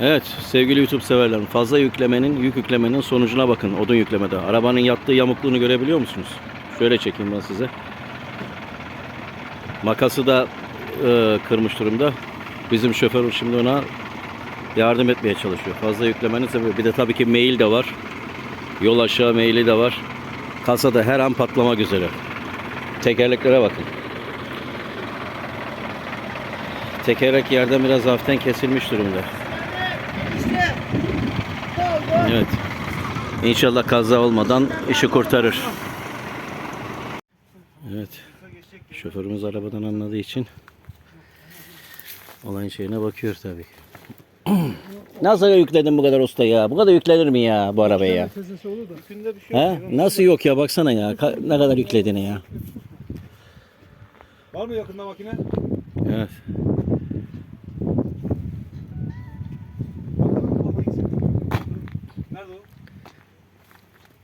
Evet sevgili YouTube severlerim fazla yüklemenin yük yüklemenin sonucuna bakın odun yüklemede. Arabanın yattığı yamukluğunu görebiliyor musunuz? Şöyle çekeyim ben size. Makası da e, kırmış durumda. Bizim şoför şimdi ona yardım etmeye çalışıyor. Fazla yüklemenin sebebi. Bir de tabii ki mail de var. Yol aşağı maili de var. Kasada her an patlamak üzere. Tekerleklere bakın. Tekerlek yerden biraz hafiften kesilmiş durumda. Evet. İnşallah kaza olmadan işi kurtarır. Evet. Şoförümüz arabadan anladığı için olayın şeyine bakıyor tabii. Nasıl yükledin bu kadar usta ya? Bu kadar yüklenir mi ya bu arabaya ya? He? Nasıl yok ya baksana ya. Ka- ne kadar yüklediğini ya. Var mı yakında makine? Evet.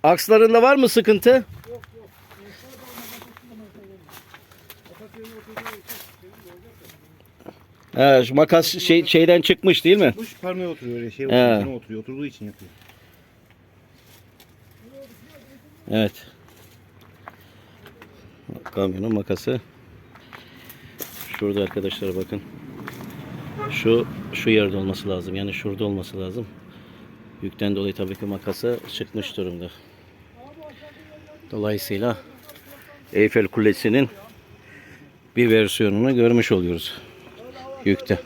Akslarında var mı sıkıntı? He, şu makas şey, şeyden çıkmış değil mi? Kuş parmaya oturuyor öyle şey He. oturuyor, oturuyor. Oturduğu için yapıyor. Evet. Kamyonun makası. Şurada arkadaşlar bakın. Şu şu yerde olması lazım. Yani şurada olması lazım. Yükten dolayı tabii ki makası çıkmış durumda. Dolayısıyla Eyfel Kulesi'nin bir versiyonunu görmüş oluyoruz. Yükte.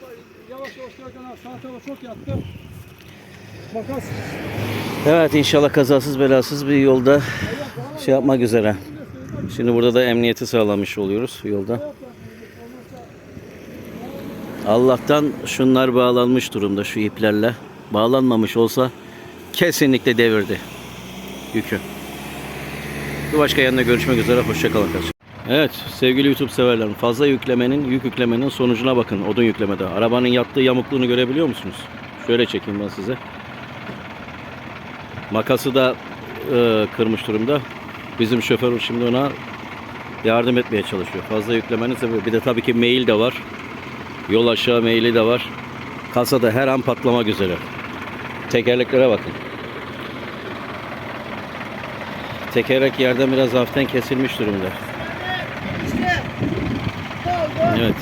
Evet inşallah kazasız belasız bir yolda şey yapmak üzere. Şimdi burada da emniyeti sağlamış oluyoruz yolda. Allah'tan şunlar bağlanmış durumda şu iplerle. Bağlanmamış olsa kesinlikle devirdi yükü. Bir başka yanında görüşmek üzere. Hoşçakalın. Evet sevgili YouTube severlerim fazla yüklemenin yük yüklemenin sonucuna bakın odun yüklemede. Arabanın yattığı yamukluğunu görebiliyor musunuz? Şöyle çekeyim ben size. Makası da e, kırmış durumda. Bizim şoför şimdi ona yardım etmeye çalışıyor. Fazla yüklemenin sebebi. Bir de tabii ki mail de var. Yol aşağı maili de var. Kasada her an patlamak üzere. Tekerleklere bakın. Tekerlek yerden biraz hafiften kesilmiş durumda. Evet.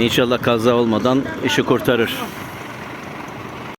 İnşallah kaza olmadan işi kurtarır.